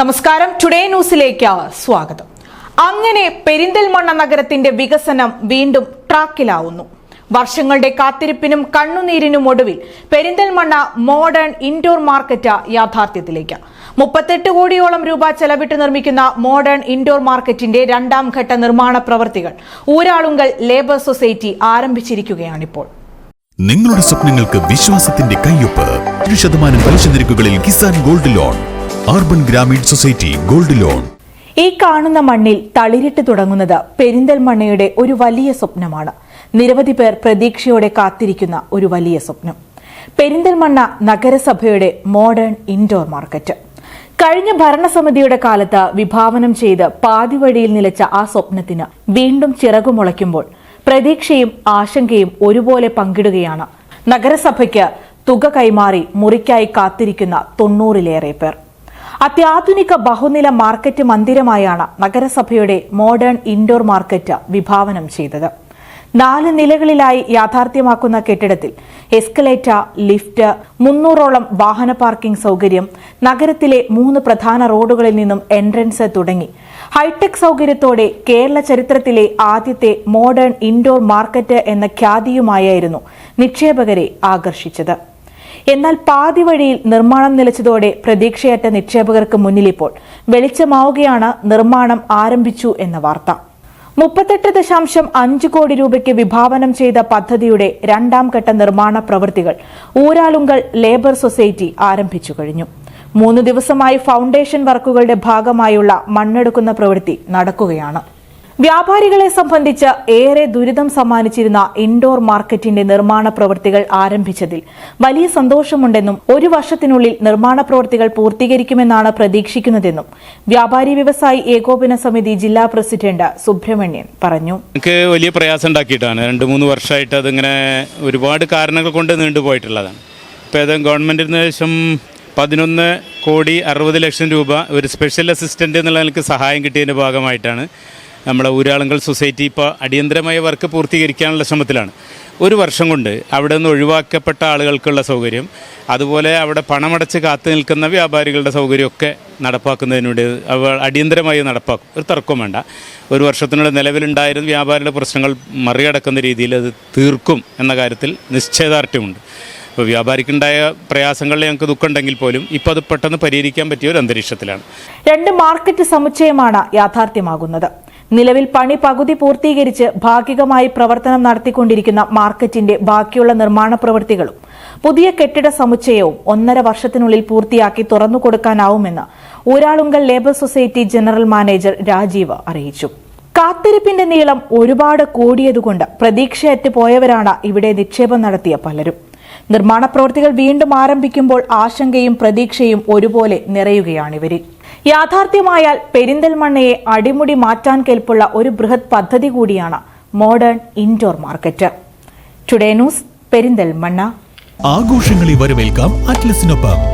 നമസ്കാരം. ടുഡേ ന്യൂസിലേക്ക് സ്വാഗതം. അങ്ങനെ പെരിന്തൽമണ്ണ നഗരത്തിന്റെ വികസനം വീണ്ടും ട്രാക്കിലാവുന്നു. വർഷങ്ങളുടെ കാത്തിരിപ്പിനും കണ്ണുനീരിനും ഒടുവിൽ പെരിന്തൽമണ്ണ മോഡേൺ ഇൻഡോർ മാർക്കറ്റ് യാഥാർത്ഥ്യത്തിലേക്ക്. മുപ്പത്തെട്ട് കോടിയോളം രൂപ ചെലവിട്ട് നിർമ്മിക്കുന്ന മോഡേൺ ഇൻഡോർ മാർക്കറ്റിന്റെ രണ്ടാം ഘട്ട നിർമ്മാണ പ്രവൃത്തികൾ ഊരാളുങ്കൽ ലേബർ സൊസൈറ്റി ആരംഭിച്ചിരിക്കുകയാണിപ്പോൾ. നിങ്ങളുടെ സ്വപ്നങ്ങൾക്ക് വിശ്വാസത്തിന്റെ കയ്യൊപ്പ്. ശതമാനം പലിശ നിരക്കുകളിൽ Kisan gold loan. Urban Grameen society gold loan ഈ കാണുന്ന മണ്ണിൽ തളിരിട്ട് തുടങ്ങുന്നത് പെരിന്തൽമണ്ണയുടെ ഒരു വലിയ സ്വപ്നമാണ്. നിരവധി പേർ പ്രതീക്ഷയോടെ കാത്തിരിക്കുന്ന ഒരു വലിയ സ്വപ്നം. പെരിന്തൽമണ്ണ നഗരസഭയുടെ മോഡേൺ ഇൻഡോർ മാർക്കറ്റ് കഴിഞ്ഞ ഭരണസമിതിയുടെ കാലത്ത് വിഭാവനം ചെയ്ത് പാതിവഴിയിൽ നിലച്ച ആ സ്വപ്നത്തിന് വീണ്ടും ചിറകുമുളയ്ക്കുമ്പോൾ പ്രതീക്ഷയും ആശങ്കയും ഒരുപോലെ പങ്കിടുകയാണ്. നഗരസഭയ്ക്ക് തുക കൈമാറി മുറിക്കായി കാത്തിരിക്കുന്ന തൊണ്ണൂറിലേറെ പേർ. അത്യാധുനിക ബഹുനില മാർക്കറ്റ് മന്ദിരമായാണ് നഗരസഭയുടെ മോഡേൺ ഇൻഡോർ മാർക്കറ്റ് വിഭാവനം ചെയ്തത്. നാല് നിലകളിലായി യാഥാർത്ഥ്യമാക്കുന്ന കെട്ടിടത്തിൽ എസ്കലേറ്റർ ലിഫ്റ്റ് മുന്നൂറോളം വാഹന പാർക്കിംഗ് സൗകര്യം നഗരത്തിലെ മൂന്ന് പ്രധാന റോഡുകളിൽ നിന്നും എൻട്രൻസ് തുടങ്ങി. ഹൈടെക് സൗകര്യത്തോടെ കേരള ചരിത്രത്തിലെ ആദ്യത്തെ മോഡേൺ ഇൻഡോർ മാർക്കറ്റ് എന്ന ഖ്യാതിയുമായിരുന്നു നിക്ഷേപകരെ ആകർഷിച്ചത്. എന്നാൽ പാതി വഴിയിൽ നിർമ്മാണം നിലച്ചതോടെ പ്രതീക്ഷയറ്റ നിക്ഷേപകർക്ക് മുന്നിലിപ്പോൾ വെളിച്ചമാവുകയാണ് നിർമ്മാണം ആരംഭിച്ചു എന്ന വാർത്ത. മുപ്പത്തെട്ട് ദശാംശം അഞ്ച് കോടി രൂപയ്ക്ക് വിഭാവനം ചെയ്ത പദ്ധതിയുടെ രണ്ടാം ഘട്ട നിർമ്മാണ പ്രവൃത്തികൾ ഊരാലുങ്കൽ ലേബർ സൊസൈറ്റി ആരംഭിച്ചു കഴിഞ്ഞു. മൂന്ന് ദിവസമായി ഫൗണ്ടേഷൻ വർക്കുകളുടെ ഭാഗമായുള്ള മണ്ണെടുക്കുന്ന പ്രവൃത്തി നടക്കുകയാണ്. വ്യാപാരികളെ സംബന്ധിച്ച് ഏറെ ദുരിതം സമ്മാനിച്ചിരുന്ന ഇൻഡോർ മാർക്കറ്റിന്റെ നിർമ്മാണ പ്രവൃത്തികൾ ആരംഭിച്ചതിൽ വലിയ സന്തോഷമുണ്ടെന്നും ഒരു വർഷത്തിനുള്ളിൽ നിർമ്മാണ പ്രവൃത്തികൾ പൂർത്തീകരിക്കുമെന്നാണ് പ്രതീക്ഷിക്കുന്നതെന്നും വ്യാപാരി വ്യവസായി ഏകോപന സമിതി ജില്ലാ പ്രസിഡന്റ് സുബ്രഹ്മണ്യൻ പറഞ്ഞു. വലിയ പ്രയാസം ഉണ്ടാക്കിയിട്ടാണ്. രണ്ട് മൂന്ന് വർഷമായിട്ട് അതിങ്ങനെ ഒരുപാട് കാരണങ്ങൾ കൊണ്ട് നീണ്ടുപോയിട്ടുള്ളതാണ് ഇപ്പോൾ ഏതായാലും ശേഷം പതിനൊന്ന് കോടി അറുപത് ലക്ഷം രൂപ ഒരു സ്പെഷ്യൽ അസിസ്റ്റന്റ് എന്നുള്ള നിലയ്ക്ക് സഹായം കിട്ടിയതിന്റെ ഭാഗമായിട്ടാണ് നമ്മളെ ഊരാളുങ്കൽ സൊസൈറ്റി ഇപ്പോൾ അടിയന്തരമായ വർക്ക് പൂർത്തീകരിക്കാനുള്ള ശ്രമത്തിലാണ്. ഒരു വർഷം കൊണ്ട് അവിടെ നിന്ന് ഒഴിവാക്കപ്പെട്ട ആളുകൾക്കുള്ള സൗകര്യം അതുപോലെ അവിടെ പണമടച്ച് കാത്തു നിൽക്കുന്ന വ്യാപാരികളുടെ സൗകര്യമൊക്കെ നടപ്പാക്കുന്നതിനോട് അവ അടിയന്തരമായി നടപ്പാക്കും. ഒരു തർക്കവും വേണ്ട. ഒരു വർഷത്തിനുള്ള നിലവിലുണ്ടായിരുന്ന വ്യാപാരിയുടെ പ്രശ്നങ്ങൾ മറികടക്കുന്ന രീതിയിൽ അത് തീർക്കും എന്ന കാര്യത്തിൽ നിശ്ചയദാർഢ്യമുണ്ട്. ഇപ്പോൾ വ്യാപാരിക്കുണ്ടായ പ്രയാസങ്ങളിൽ ഞങ്ങൾക്ക് ദുഃഖമുണ്ടെങ്കിൽ പോലും ഇപ്പോൾ അത് പെട്ടെന്ന് പരിഹരിക്കാൻ പറ്റിയ ഒരു അന്തരീക്ഷത്തിലാണ്. രണ്ട് മാർക്കറ്റ് സമുച്ചയമാണ് യാഥാർത്ഥ്യമാകുന്നത്. നിലവിൽ പണി പകുതി പൂർത്തീകരിച്ച് ഭാഗികമായി പ്രവർത്തനം നടത്തിക്കൊണ്ടിരിക്കുന്ന മാർക്കറ്റിന്റെ ബാക്കിയുള്ള നിർമ്മാണ പ്രവൃത്തികളും പുതിയ കെട്ടിട സമുച്ചയവും ഒന്നര വർഷത്തിനുള്ളിൽ പൂർത്തിയാക്കി തുറന്നുകൊടുക്കാനാവുമെന്ന് Uralungal labour society general manager Rajeev അറിയിച്ചു. കാത്തിരിപ്പിന്റെ നീളം ഒരുപാട് കൂടിയതുകൊണ്ട് പ്രതീക്ഷയറ്റ് പോയവരാണ് ഇവിടെ നിക്ഷേപം നടത്തിയ പലരും. നിർമ്മാണ പ്രവൃത്തികൾ വീണ്ടും ആരംഭിക്കുമ്പോൾ ആശങ്കയും പ്രതീക്ഷയും ഒരുപോലെ നിറയുകയാണിവരിൽ യാഥാർത്ഥ്യമായാൽ പെരിന്തൽമണ്ണയെ അടിമുടി മാറ്റാൻ കേൾപ്പുള്ള ഒരു ബൃഹത് പദ്ധതി കൂടിയാണ് modern indoor market. Today news Perinthalmanna. ആഘോഷങ്ങളെ വരവേൽക്കാം അറ്റ്ലസിനൊപ്പം.